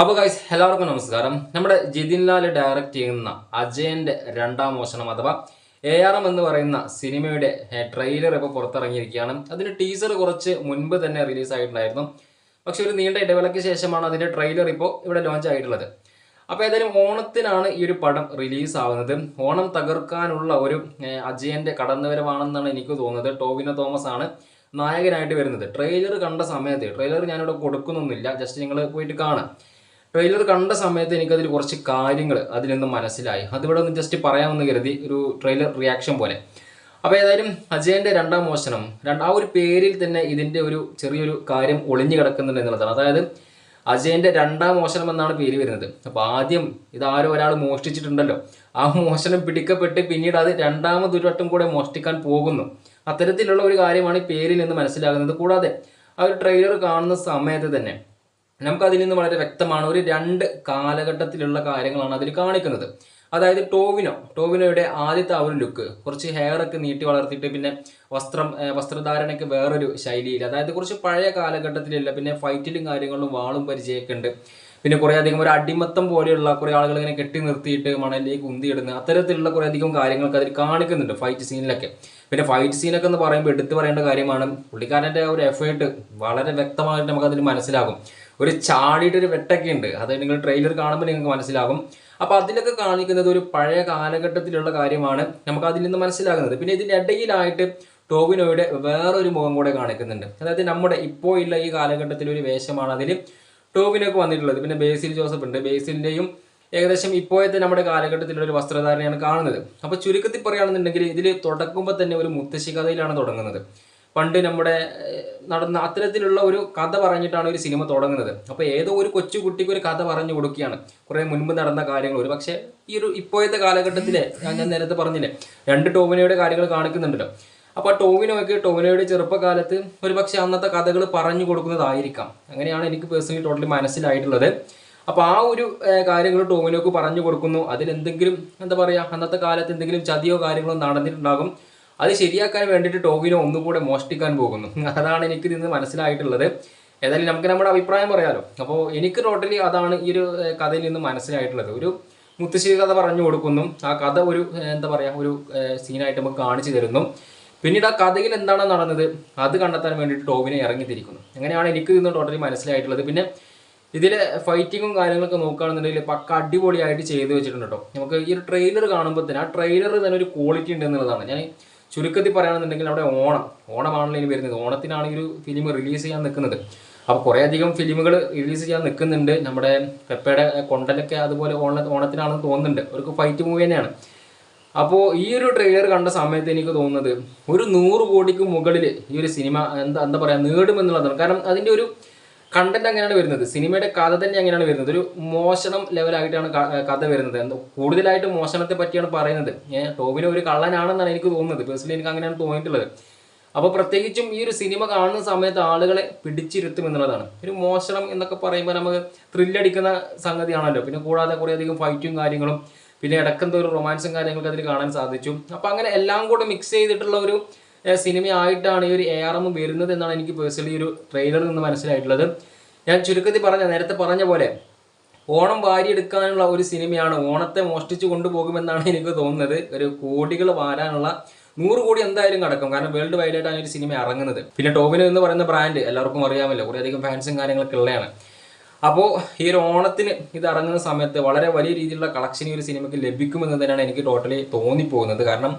അപ്പോൾ ഗൈസ് എല്ലാവർക്കും നമസ്കാരം. നമ്മുടെ ജിതിൻ ലാൽ ഡയറക്റ്റ് ചെയ്യുന്ന അജയന്റെ രണ്ടാം മോഷണം അഥവാ എ ആർ എം എന്ന് പറയുന്ന സിനിമയുടെ ട്രെയിലർ ഇപ്പോൾ പുറത്തിറങ്ങിയിരിക്കുകയാണ്. അതിന്റെ ടീസർ കുറച്ച് മുൻപ് തന്നെ റിലീസ് ആയിട്ടുണ്ടായിരുന്നു. പക്ഷെ ഒരു നീണ്ട ഇടവേളയ്ക്ക് ശേഷമാണ് അതിന്റെ ട്രെയിലർ ഇപ്പോൾ ഇവിടെ ലോഞ്ച് ആയിട്ടുള്ളത്. അപ്പോൾ ഏതായാലും ഓണത്തിനാണ് ഈ ഒരു പടം റിലീസ് ആവുന്നത്. ഓണം തകർക്കാനുള്ള ഒരു അജയന്റെ കടന്നുവരവാണെന്നാണ് എനിക്ക് തോന്നുന്നത്. ടോവിനോ തോമസ് ആണ് നായകനായിട്ട് വരുന്നത്. ട്രെയിലർ കണ്ട സമയത്ത് ട്രെയിലർ ഞാനിവിടെ കൊടുക്കുന്നൊന്നുമില്ല. ജസ്റ്റ് നിങ്ങൾ പോയിട്ട് കാണാം ട്രെയിലർ കണ്ട സമയത്ത് എനിക്കതിൽ കുറച്ച് കാര്യങ്ങൾ അതിൽ നിന്ന് മനസ്സിലായി. അതിവിടെ ഒന്ന് ജസ്റ്റ് പറയാമെന്ന് കരുതി ഒരു ട്രെയിലർ റിയാക്ഷൻ പോലെ. അപ്പോൾ ഏതായാലും അജയന്റെ രണ്ടാം മോശനം രണ്ട് ആ ഒരു പേരിൽ തന്നെ ഇതിന്റെ ഒരു ചെറിയൊരു കാര്യം ഒളിഞ്ഞു കിടക്കുന്നുണ്ട് എന്നുള്ളതാണ്. അതായത് അജയന്റെ രണ്ടാം മോശനം എന്നാണ് പേര് വരുന്നത്. അപ്പോൾ ആദ്യം ഇതാരോ ഒരാൾ മോഷ്ടിച്ചിട്ടുണ്ടല്ലോ. ആ മോശനം പിടിക്കപ്പെട്ട് പിന്നീട് അത് രണ്ടാമതൊരു വട്ടം കൂടെ മോഷ്ടിക്കാൻ പോകുന്നു. അത്തരത്തിലുള്ള ഒരു കാര്യമാണ് പേരിൽ നിന്ന് മനസ്സിലാകുന്നത്. കൂടാതെ ആ ഒരു ട്രെയിലർ കാണുന്ന സമയത്ത് തന്നെ നമുക്ക് അതിൽ നിന്ന് വളരെ വ്യക്തമാണ് ഒരു രണ്ട് കാലഘട്ടത്തിലുള്ള കാര്യങ്ങളാണ് അതിൽ കാണിക്കുന്നത്. അതായത് ടോവിനോ ടോവിനോയുടെ ആദ്യത്തെ ആ ഒരു ലുക്ക് കുറച്ച് ഹെയറൊക്കെ നീട്ടി വളർത്തിയിട്ട് പിന്നെ വസ്ത്രം വസ്ത്രധാരണയ്ക്ക് വേറൊരു ശൈലിയിൽ അതായത് കുറച്ച് പഴയ കാലഘട്ടത്തിലല്ല പിന്നെ ഫൈറ്റിലും കാര്യങ്ങളിലും വാളും പരിചയമൊക്കെ ഉണ്ട്. പിന്നെ കുറേ അധികം ഒരു അടിമത്തം പോലെയുള്ള കുറേ ആളുകൾ ഇങ്ങനെ കെട്ടി നിർത്തിയിട്ട് മണലിലേക്ക് ഉന്തിയിടുന്ന അത്തരത്തിലുള്ള കുറേ അധികം കാര്യങ്ങളൊക്കെ അതിൽ കാണിക്കുന്നുണ്ട് ഫൈറ്റ് സീനിലൊക്കെ പിന്നെ ഫൈറ്റ് സീനൊക്കെ എന്ന് പറയുമ്പോൾ എടുത്തു പറയേണ്ട കാര്യമാണ് പുള്ളിക്കാരന്റെ ഒരു എഫേർട്ട് വളരെ വ്യക്തമായിട്ട് നമുക്ക് അതിൽ മനസ്സിലാകും. ഒരു ചാടിയിട്ട് ഒരു വെട്ടൊക്കെ ഉണ്ട് അത് നിങ്ങൾ ട്രെയിലർ കാണുമ്പോൾ നിങ്ങൾക്ക് മനസ്സിലാകും. അപ്പോൾ അതിലൊക്കെ കാണിക്കുന്നത് ഒരു പഴയ കാലഘട്ടത്തിലുള്ള കാര്യമാണ് നമുക്ക് അതിൽ നിന്ന് മനസ്സിലാകുന്നത്. പിന്നെ ഇതിന്റെ ഇടയിലായിട്ട് ടോവിനോയുടെ വേറൊരു മുഖം കൂടെ കാണിക്കുന്നുണ്ട്. അതായത് നമ്മുടെ ഇപ്പോൾ ഉള്ള ഈ കാലഘട്ടത്തിൽ ഒരു വേഷമാണ് അതിൽ ടോവിനൊക്കെ വന്നിട്ടുള്ളത്. പിന്നെ ബേസിൽ ജോസഫ് ഉണ്ട്. ബേസിലിന്റെയും ഏകദേശം ഇപ്പോഴത്തെ നമ്മുടെ കാലഘട്ടത്തിലുള്ള ഒരു വസ്ത്രധാരണയാണ് കാണുന്നത്. അപ്പോൾ ചുരുക്കത്തിൽ പറയുകയാണെന്നുണ്ടെങ്കിൽ ഇതിൽ തുടക്കുമ്പോൾ തന്നെ ഒരു മുത്തശ്ശി കഥയിലാണ് തുടങ്ങുന്നത്. പണ്ട് നമ്മുടെ നടന്ന അത്തരത്തിലുള്ള ഒരു കഥ പറഞ്ഞിട്ടാണ് ഒരു സിനിമ തുടങ്ങുന്നത്. അപ്പോൾ ഏതോ ഒരു കൊച്ചുകുട്ടിക്ക് ഒരു കഥ പറഞ്ഞു കൊടുക്കുകയാണ്. കുറേ മുൻപ് നടന്ന കാര്യങ്ങൾ ഒരു പക്ഷേ ഈ ഒരു ഇപ്പോഴത്തെ കാലഘട്ടത്തിലെ ഞാൻ നേരത്തെ പറഞ്ഞില്ലേ രണ്ട് ടോവിനോയുടെ കാര്യങ്ങൾ കാണിക്കുന്നുണ്ടല്ലോ. അപ്പോൾ ടോവിനോയ്ക്ക് ടോവിനോയുടെ ചെറുപ്പകാലത്ത് ഒരു പക്ഷേ അന്നത്തെ കഥകൾ പറഞ്ഞു കൊടുക്കുന്നതായിരിക്കാം. അങ്ങനെയാണ് എനിക്ക് പേഴ്സണലി ടോട്ടലി മനസ്സിലായിട്ടുള്ളത്. അപ്പോൾ ആ ഒരു കാര്യങ്ങൾ ടോവിനോക്ക് പറഞ്ഞു കൊടുക്കുന്നു. അതിലെന്തെങ്കിലും എന്താ പറയുക അന്നത്തെ കാലത്ത് എന്തെങ്കിലും ചതിയോ കാര്യങ്ങളോ നടന്നിട്ടുണ്ടാകും. അത് ശരിയാക്കാൻ വേണ്ടിയിട്ട് ടോവിനോ ഒന്നുകൂടെ മോഷ്ടിക്കാൻ പോകുന്നു. അതാണ് എനിക്ക് ഇന്ന് മനസ്സിലായിട്ടുള്ളത്. ഏതായാലും നമുക്ക് നമ്മുടെ അഭിപ്രായം പറയാമല്ലോ അപ്പോൾ എനിക്ക് ടോട്ടലി അതാണ് ഈ ഒരു കഥയിൽ നിന്ന് മനസ്സിലായിട്ടുള്ളത്. ഒരു മുത്തശ്ശി കഥ പറഞ്ഞു കൊടുക്കുന്നു. ആ കഥ ഒരു എന്താ പറയുക ഒരു സീനായിട്ട് നമുക്ക് കാണിച്ചു തരുന്നു. പിന്നീട് ആ കഥയിൽ എന്താണ് നടന്നത്? അത് കണ്ടെത്താൻ വേണ്ടിയിട്ട് ടോവിനെ ഇറങ്ങിത്തിരിക്കുന്നു. അങ്ങനെയാണ് എനിക്ക് ഇന്ന് ടോട്ടലി മനസ്സിലായിട്ടുള്ളത്. പിന്നെ ഇതിലെ ഫൈറ്റിങ്ങും കാര്യങ്ങളൊക്കെ നോക്കുകയാണെന്നുണ്ടെങ്കിൽ പക്ക അടിപൊളിയായിട്ട് ചെയ്തു വെച്ചിട്ടുണ്ട് കേട്ടോ നമുക്ക് ഈ ഒരു ട്രെയിലർ കാണുമ്പോൾ തന്നെ ആ ട്രെയിലർ തന്നെ ഒരു ക്വാളിറ്റി ഉണ്ട് എന്നുള്ളതാണ് ഞാൻ ചുരുക്കത്തിൽ പറയുകയാണെന്നുണ്ടെങ്കിൽ അവിടെ ഓണം ഓണമാണല്ലോ ഇനി വരുന്നത്. ഓണത്തിനാണ് ഈ ഒരു ഫിലിം റിലീസ് ചെയ്യാൻ നിൽക്കുന്നത്. അപ്പോൾ കുറേ അധികം ഫിലിമുകൾ റിലീസ് ചെയ്യാൻ നിൽക്കുന്നുണ്ട്. നമ്മുടെ പെപ്പയുടെ കൊണ്ടലൊക്കെ അതുപോലെ ഓണ ഓണത്തിനാണെന്ന് തോന്നുന്നുണ്ട്. ഒരു ഫൈറ്റ് മൂവി തന്നെയാണ്. അപ്പോൾ ഈ ഒരു ട്രെയിലർ കണ്ട സമയത്ത് എനിക്ക് തോന്നുന്നത് ഒരു നൂറ് കോടിക്ക് മുകളിൽ ഈ ഒരു സിനിമ എന്താ എന്താ പറയുക നേടുമെന്നുള്ളതാണ്. കാരണം അതിന്റെ ഒരു കണ്ടന്റ് അങ്ങനെയാണ് വരുന്നത്. സിനിമയുടെ കഥ തന്നെ അങ്ങനെയാണ് വരുന്നത്. ഒരു മോഷണം ലെവലായിട്ടാണ് കഥ വരുന്നത്. കൂടുതലായിട്ട് മോഷണത്തെ പറ്റിയാണ് പറയുന്നത്. ടോവിനോ ഒരു കള്ളനാണെന്നാണ് എനിക്ക് തോന്നുന്നത്. പേഴ്സണലി എനിക്ക് അങ്ങനെയാണ് തോന്നിയിട്ടുള്ളത്. അപ്പോൾ പ്രത്യേകിച്ചും ഈ ഒരു സിനിമ കാണുന്ന സമയത്ത് ആളുകളെ പിടിച്ചിരുത്തും എന്നുള്ളതാണ്. ഒരു മോഷണം എന്നൊക്കെ പറയുമ്പോൾ നമുക്ക് ത്രില്ലടിക്കുന്ന സംഗതിയാണല്ലോ. പിന്നെ കൂടാതെ കുറേ അധികം ഫൈറ്റും കാര്യങ്ങളും പിന്നെ ഇടക്കെന്തോ ഒരു റൊമാൻസും കാര്യങ്ങളൊക്കെ അതിൽ കാണാൻ സാധിച്ചു. അപ്പോൾ അങ്ങനെ എല്ലാം കൂടെ മിക്സ് ചെയ്തിട്ടുള്ള ഒരു സിനിമയായിട്ടാണ് ഈ ഒരു എ ആർ എം വരുന്നത് എന്നാണ് എനിക്ക് പേഴ്സണലി ഒരു ട്രെയിലറിൽ നിന്ന് മനസ്സിലായിട്ടുള്ളത്. ഞാൻ ചുരുക്കത്തിൽ പറഞ്ഞ നേരത്തെ പറഞ്ഞ പോലെ ഓണം വാരിയെടുക്കാനുള്ള ഒരു സിനിമയാണ് ഓണത്തെ മോഷ്ടിച്ചു കൊണ്ടുപോകുമെന്നാണ് എനിക്ക് തോന്നുന്നത്. ഒരു കോടികൾ വാരാനുള്ള നൂറ് കോടി എന്തായാലും കടക്കും. കാരണം വേൾഡ് വൈഡായിട്ടാണ് ഈ ഒരു സിനിമ ഇറങ്ങുന്നത്. പിന്നെ ടോവിനോ എന്ന് പറയുന്ന ബ്രാൻഡ് എല്ലാവർക്കും അറിയാമല്ലോ. കുറേ അധികം ഫാൻസും കാര്യങ്ങളൊക്കെ ഉള്ളതാണ് അപ്പോൾ ഈ ഒരു ഓണത്തിന് ഇത് ഇറങ്ങുന്ന സമയത്ത് വളരെ വലിയ രീതിയിലുള്ള കളക്ഷൻ ഈ ഒരു സിനിമയ്ക്ക് ലഭിക്കുമെന്ന് തന്നെയാണ് എനിക്ക് ടോട്ടലി തോന്നിപ്പോകുന്നത്. കാരണം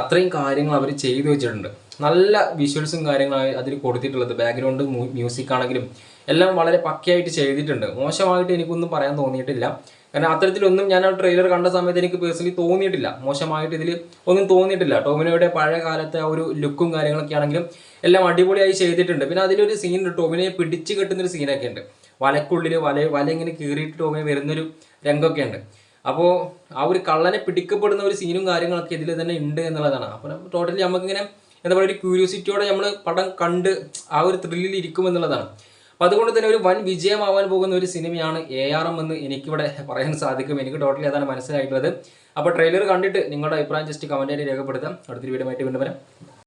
അത്രയും കാര്യങ്ങൾ അവർ ചെയ്തു വെച്ചിട്ടുണ്ട്. നല്ല വിഷ്വൽസും കാര്യങ്ങളും അതിൽ കൊടുത്തിട്ടുള്ളത്. ബാക്ക്ഗ്രൗണ്ട് മ്യൂസിക് ആണെങ്കിലും എല്ലാം വളരെ പക്കയായിട്ട് ചെയ്തിട്ടുണ്ട്. മോശമായിട്ട് എനിക്കൊന്നും പറയാൻ തോന്നിയിട്ടില്ല. കാരണം അത്തരത്തിലൊന്നും ഞാൻ ആ ട്രെയിലർ കണ്ട സമയത്ത് എനിക്ക് പേഴ്സണലി തോന്നിയിട്ടില്ല. മോശമായിട്ട് ഇതിൽ ഒന്നും തോന്നിയിട്ടില്ല. ടോമിനോയുടെ പഴയ കാലത്തെ ആ ഒരു ലുക്കും കാര്യങ്ങളൊക്കെ ആണെങ്കിലും എല്ലാം അടിപൊളിയായി ചെയ്തിട്ടുണ്ട്. പിന്നെ അതിലൊരു സീൻ ടോമിനെ പിടിച്ചു കെട്ടുന്നൊരു സീനൊക്കെ ഉണ്ട്. വലക്കുള്ളിൽ വല വല ഇങ്ങനെ കീറിയിട്ട് ടോമിനെ വരുന്നൊരു രംഗമൊക്കെ ഉണ്ട്. അപ്പോൾ ആ ഒരു കള്ളനെ പിടിക്കപ്പെടുന്ന ഒരു സീനും കാര്യങ്ങളൊക്കെ ഇതിൽ തന്നെ ഉണ്ട് എന്നുള്ളതാണ്. അപ്പോൾ ടോട്ടലി നമുക്കിങ്ങനെ എന്താ പറയുക ഒരു ക്യൂരിയോസിറ്റിയോടെ നമ്മൾ പടം കണ്ട് ആ ഒരു ത്രില്ലിൽ ഇരിക്കും എന്നുള്ളതാണ്. അപ്പോൾ അതുകൊണ്ട് തന്നെ ഒരു വൻ വിജയമാവാൻ പോകുന്ന ഒരു സിനിമയാണ് എ ആർ എം എന്ന് എനിക്കിവിടെ പറയാൻ സാധിക്കും. എനിക്ക് ടോട്ടലി അതാണ് മനസ്സിലായിട്ടുള്ളത്. അപ്പോൾ ട്രെയിലർ കണ്ടിട്ട് നിങ്ങളുടെ അഭിപ്രായം ജസ്റ്റ് കമന്റായിട്ട് രേഖപ്പെടുത്താം. അടുത്തൊരു വീഡിയോ ആയിട്ട് വീണ്ടും വരാം.